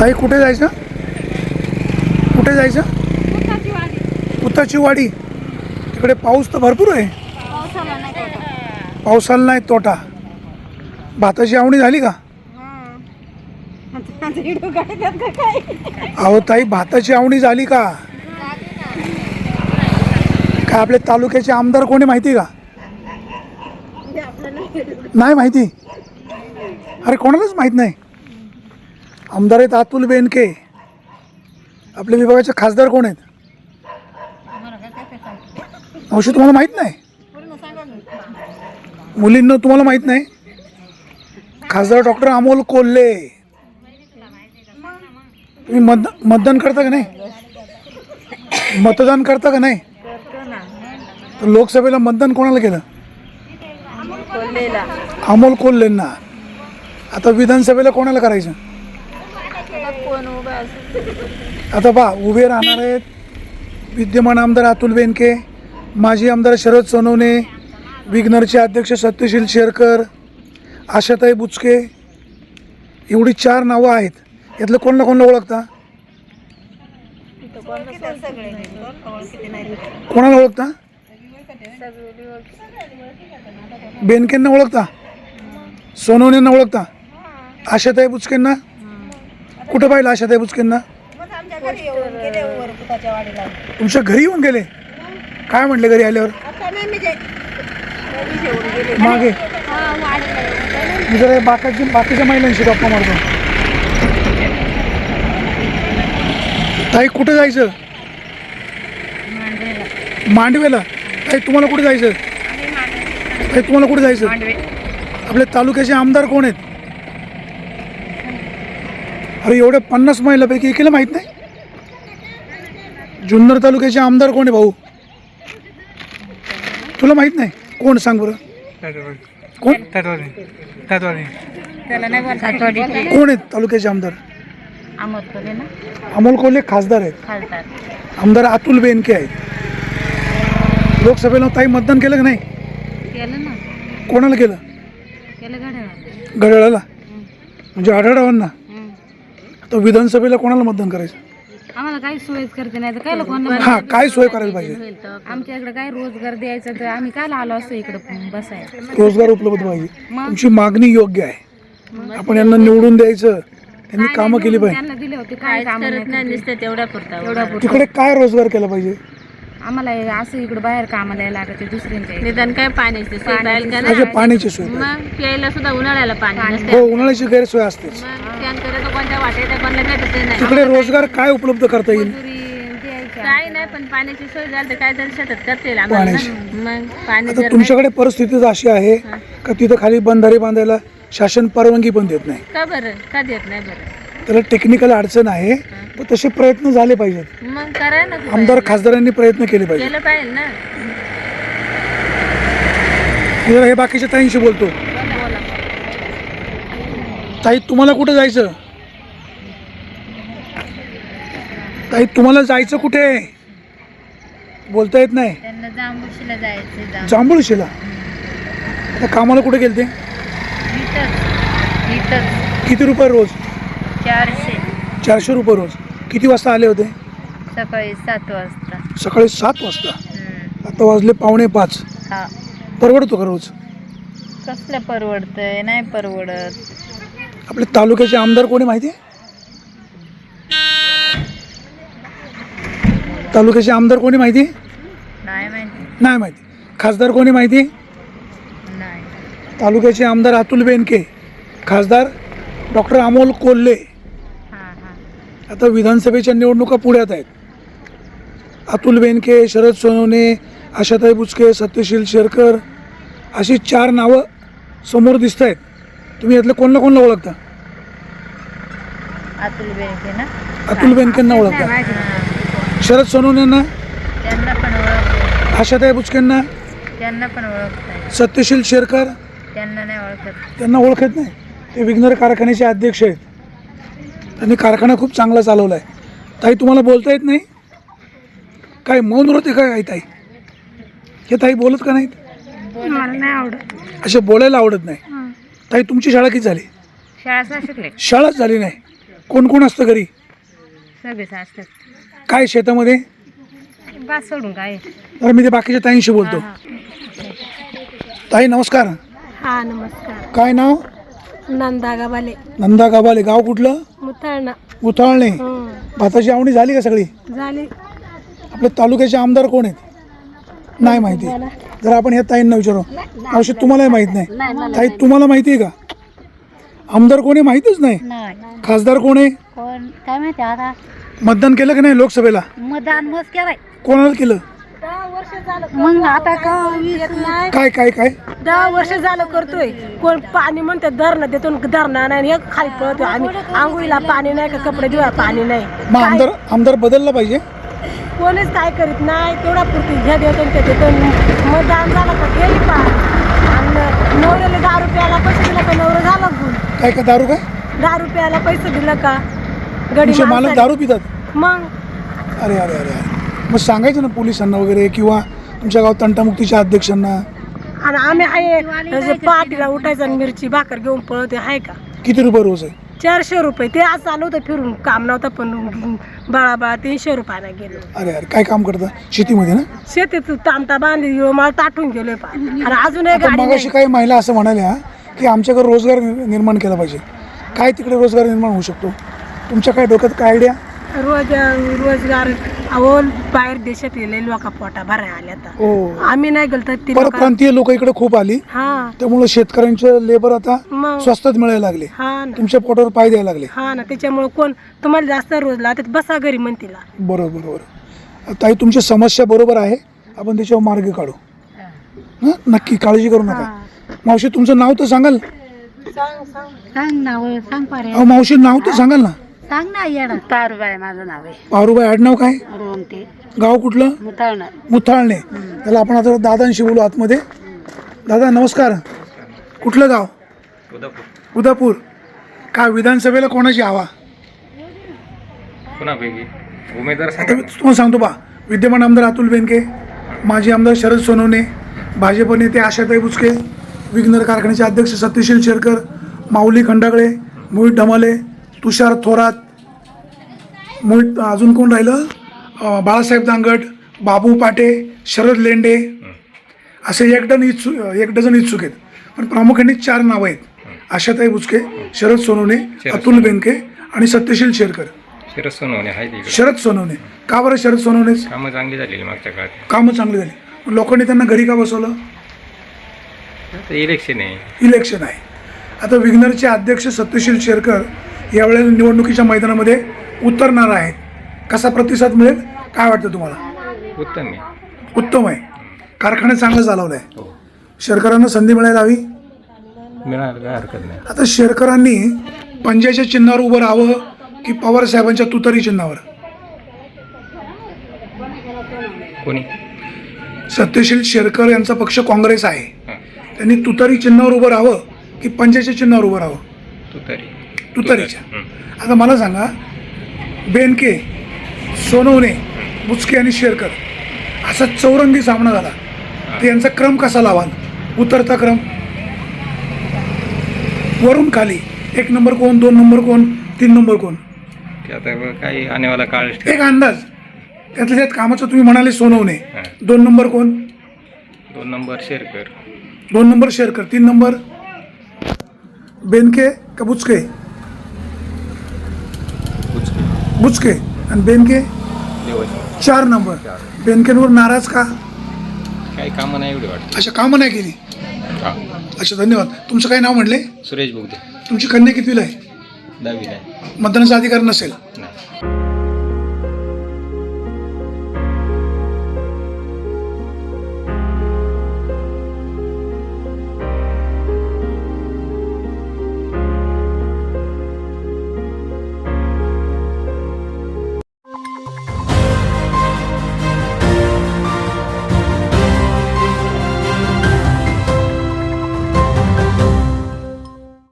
ताई कुठे जायचं? कुठे जायचं? पुताची वाडी. तिकडे पाऊस तर भरपूर आहे. पावसाला नाही तोटा. भाताची आवणी झाली का? अहो ताई भाताची आवणी झाली का? काय आपल्या तालुक्याचे आमदार कोणी माहिती का? नाही माहिती? अरे कोणालाच माहीत नाही. आमदार आहेत अतुल बेनके. आपल्या विभागाचे खासदार कोण आहेत? मावशी तुम्हाला माहीत नाही? मुलींना तुम्हाला माहीत नाही? खासदार डॉक्टर अमोल कोल्हे. तुम्ही मत मतदान करता का नाही? मतदान करता का नाही? तर लोकसभेला मतदान कोणाला केलं? अमोल कोल्हेंना. आता विधानसभेला कोणाला करायचं? आता पहा उभे राहणार आहेत विद्यमान आमदार अतुल बेनके माजी आमदार शरद सोनवणे विग्नरचे अध्यक्ष सत्यशील शेरकर आशाताई बुचके एवढी चार नावं आहेत. यातलं कोणाला कोणाला ओळखता? कोणाला ओळखता? बेनकेंना ओळखता? सोनवणेंना ओळखता? आशाताई बुचकेंना? कुठं पाहिलं आशाताई बुचकेंना? तुमच्या घरी येऊन गेले? काय म्हटले घरी आल्यावर? मागे. मी जरा बाकीची बाकीच्या महिलांशी गप्पा मारतो. ताई कुठं जायचं? मांडवेला. ताई तुम्हाला कुठे जायचं? ताई तुम्हाला कुठे जायचं? आपल्या तालुक्याचे आमदार कोण आहेत? अरे एवढ्या पन्नास महिलापैकी एकीला माहीत नाही? जुन्नर तालुक्याचे आमदार कोण आहे भाऊ? तुला माहीत नाही? कोण सांग बरं? कोण? कोण आहेत तालुक्याचे आमदार? अमोल कोल्हे खासदार आहेत. आमदार अतुल बेनके आहेत. लोकसभेला ताई मतदान केलं का नाही? केलं ना. कोणाला केलं? घड्याळाला. म्हणजे आढळरावांना आता विधानसभेला कोणाला मतदान करायचं? आम्हाला काही सोयच करते नाही तर काय लोकांना हा काय सोय करायला पाहिजे? आमच्या इकडे काय रोजगार द्यायचं तर आम्ही काय आलो असतो इकडं बसायला? रोजगार उपलब्ध पाहिजे. तुमची मागणी योग्य आहे. आपण यांना निवडून द्यायचं. त्यांनी कामं केली पाहिजे. त्यांना दिले होते काय काम नाही तेवढ्या पुरता एवढा पुरता. तिकडे काय रोजगार केला पाहिजे? आम्हाला हे असं इकडे बाहेर कामाला यायला लागते दुसऱ्यांच्या. निदान काय पाण्याची सोय का म्हणजे पाण्याची सोय पाहिजे. मग प्यायला सुद्धा उन्हाळ्याला पाणी नसते. हो उन्हाळ्याची गैरसोय असतेच. मग टँकर नाही. तिकडे रोजगार काय उपलब्ध करता येईल? पुरी द्यायची काही नाही पण पाण्याची सोय झाली तर काय तरी शेतात करते आम्हाला पाण्याची. ना. मग पाणी आता जर तुमच्याकडे परिस्थिती अशी आहे का तिथं खाली बंधारे बांधायला शासन परवानगी पण देत नाही? का बरं? का देत नाही बरं? त्याला टेक्निकल अडचण आहे पण तसे प्रयत्न झाले पाहिजेत. मग करा ना तुम्ही. आमदार खासदारांनी प्रयत्न केले पाहिजे केलं पाहिजे ना. मी जरा हे बाकीच्या ताईंशी बोलतो. ताई तुम्हाला कुठं जायचं? ताई तुम्हाला जायचं कुठे? बोलता येत नाही. त्यांना जांबुशीला जायचं जांभूळशीला? आता कामाला कुठे गेलते? इथंच इथंच. किती रुपये रोज? चारशे. चारशे रुपये रोज. किती वाजता आले होते? सकाळी सात वाजता. सकाळी सात वाजता? आता वाजले पावणे पाच. हा. परवडतो का रोज? कसलं परवडतंय? नाही परवडत. आपल्या तालुक्याचे आमदार कोणी माहिती? आहे तालुक्याचे आमदार कोणी माहिती? नाही माहिती. नाही माहिती. खासदार कोणी माहिती? नाही. तालुक्याचे आमदार अतुल बेनके. खासदार डॉक्टर अमोल कोल्हे. हां हां. आता विधानसभेच्या निवडणुका पुढ्यात आहेत. अतुल बेनके शरद सोनवणे आशाताई बुचके सत्यशील शेरकर अशी चार नावं समोर दिसत आहेत. तुम्ही यातलं कोणाला कोणाला ओळखता? अतुल बेनके ना? अतुल बेनकेंना ओळखता. शरद सोनवणेंना त्यांना पण ओळख आशाताई बुचकेंना? त्यांना पण ओळखताय. सत्यशील शेरकर? त्यांना नाही ओळखत. त्यांना ओळखत नाही? ते विघ्नर कारखान्याचे अध्यक्ष आहेत. त्यांनी कारखाना खूप चांगला चालवला आहे ताई तुम्हाला बोलता येत नाही? काय मौन होते काय काही ताई? हे ताई बोलत का नाहीत? मला नाही. आवडत. असे बोलायला आवडत नाही. ताई तुमची शाळा किती झाली? शिकले. शाळाच झाली नाही. कोण कोण असतं घरी? सगळेच असतात. काय शेतामध्ये? बस सोडून काय? तर मी ते बाकीच्या ताईंशी बोलतो. ताई नमस्कार. हा नमस्कार. काय नाव? नंदा गावाले नंदा गाबाले गाव कुठलं? मुताळणा उताळणे हं. भाताची आवडी झाली का सगळी? झाली. आपल्या तालुक्याचे आमदार कोण आहेत? नाही माहिती. जर आपण ह्या ताईंना विचारू. मावशी तुम्हालाही माहीत नाही. ताई तुम्हाला माहिती आहे का? आमदार कोण आहे माहितीच नाही. नाही. खासदार कोण आहे? कोण? काय माहिती आता? मतदान केलं की नाही लोकसभेला? मतदान मस्त केलाय. कोणाला केलं? मग आता का? काय काय काय? दहा वर्ष झालं करतोय. कोण पाणी म्हणते धरणं देतो धरणं नाही. एक खाली पळतोय आम्ही. आंघोळीला पाणी नाही का कपडे धुवा पाणी नाही. मग आमदार आमदार बदलला पाहिजे? कोणीच काय करीत नाही. तेवढा पुरती घ्या देतो ते देतो. मतदान झालं का गेली पा आणि नवऱ्याला दहा रुपयाला पैसे दिला का? नवरं झालं काय काय दारू काय दहा रुपयाला पैसे दिलं का? गडी तुमचे मालक दारू पितात? मग? अरे अरे अरे अरे. मग सांगायचं ना पोलिसांना वगैरे किंवा तुमच्या गावात तंटामुक्तीच्या अध्यक्षांना? आणि आम्ही आहे पहाटीला उठायचं आणि मिरची भाकर घेऊन पळवते आहे का? किती रुपये रोज आहे? चारशे रुपये. ते आज चालू होतं फिरून. काम नव्हतं पण बाळा बाळा तीनशे रुपयाला गेलो. अरे अरे काय काम करता? शेतीमध्ये ना? शेतीत तामता बांधली मला ताटून गेलोय पा आणि अजून एक आता गाडी मगाशी नाही. काही महिला असं म्हणाल्या की आमच्याकडे रोजगार नि- निर्माण केला पाहिजे. काय तिकडे रोजगार निर्माण होऊ शकतो? तुमच्या काय डोक्यात काय आयडिया रोज रोजगार अहो बाहेर देशात गेले लोक पोटा भराय आले आता. हो. आम्ही नाही गेलो तर ती लोक परप्रांतीय लोक इकडे खूप आली. हा. त्यामुळे शेतकऱ्यांचे लेबर आता मग स्वस्तात मिळायला लागले. हा ना. तुमच्या पोटावर पाय द्यायला लागले. हा ना. त्याच्यामुळे कोण तुम्हाला जास्त रोज लावतात बसा घरी म्हणतीला बरोबर बरोबर. ताई तुमची समस्या बरोबर आहे. आपण त्याच्यावर मार्ग काढू. हं? नक्की काळजी करू नका. मावशी तुमचं नाव तर सांगाल? सांग नाव सांग पारे अहो मावशी नाव तर सांगाल ना. सांग ना तारुबाई माझं नाव आहे. पारुबाई आडनाव काय? गाव कुठलं? मुताळणार मुथाळणे. त्याला आपण आता दादांशी बोलू आतमध्ये. दादा नमस्कार. कुठलं गाव? उदापूर. काय विधानसभेला कोणाची हवा? कुणापैकी? उमेदवार आता सांगा. मी तुम्हाला सांगतो बा. विद्यमान आमदार अतुल बेनके माजी आमदार शरद सोनवणे भाजप नेते आशाताई बुचके विघ्नर कारखान्याचे अध्यक्ष सत्यशील शेरकर माऊली खंडागळे मोहित ढमाले तुषार थोरात मोहित अजून कोण राहिलं? बाळासाहेब दांगट बाबू पाटे शरद लेंडे असे एक डझन इच्छुक एक डझन इच्छुक आहेत. पण प्रामुख्याने चार नावं आहेत. आशाताई बुचके शरद सोनवणे अतुल बेनके आणि सत्यशील शेरकर. शिरस सोनवणे आहे शरद सोनवणे. का बरं शरद सोनवणे? कामं चांगली झालेली मागच्या काळात. कामं चांगली झाली. लोकांनी त्यांना घरी का बसवलं? इलेक्शन आहे. इलेक्शन आहे. आता विग्नरचे अध्यक्ष सत्यशील शेरकर यावेळेला निवडणुकीच्या मैदानामध्ये उतरणार आहेत. कसा प्रतिसाद मिळेल? काय वाटतं तुम्हाला? उत्तम आहे. उत्तम आहे. कारखाना चांगला चालवला आहे हो. शेरकरांना संधी मिळायला हवी? मिळालं काय हरकत नाही. आता शेरकरांनी पंजाच्या चिन्हावर उभं राहावं की पवार साहेबांच्या तुतारी चिन्हावर? कोणी? सत्यशील शेरकर यांचा पक्ष काँग्रेस आहे. त्यांनी तुतारी चिन्हावर उभं राहावं की पंजाच्या चिन्हावर उभं राहावं? तू तरी तुतारीच्या. आता मला सांगा बेनके सोनवणे बुचके आणि शेरकर असा चौरंगी सामना झाला. तर यांचा क्रम कसा लावाल? उतरता क्रम? वरून खाली. एक नंबर कोण दोन नंबर कोण तीन नंबर कोण? आता काही आनेवाला काळ एक अंदाज. त्यातल्या त्यात कामाचं तुम्ही म्हणाले सोनवणे. दोन नंबर कोण? दोन नंबर शेअर दोन नंबर शेरकर तीन नंबर? बेनके का बुचके? बुचके आणि बेनके? चार नंबर. बेनकेंवर नाराज का? काही कामं नाही एवढी वाटत अशा कामं नाही केली? अच्छा धन्यवाद. तुमचं काय नाव म्हणले? सुरेश बुगदे. तुमची कन्या कितवीला आहे? दहावी नाही मतदानाचा अधिकार नसेल. नाही.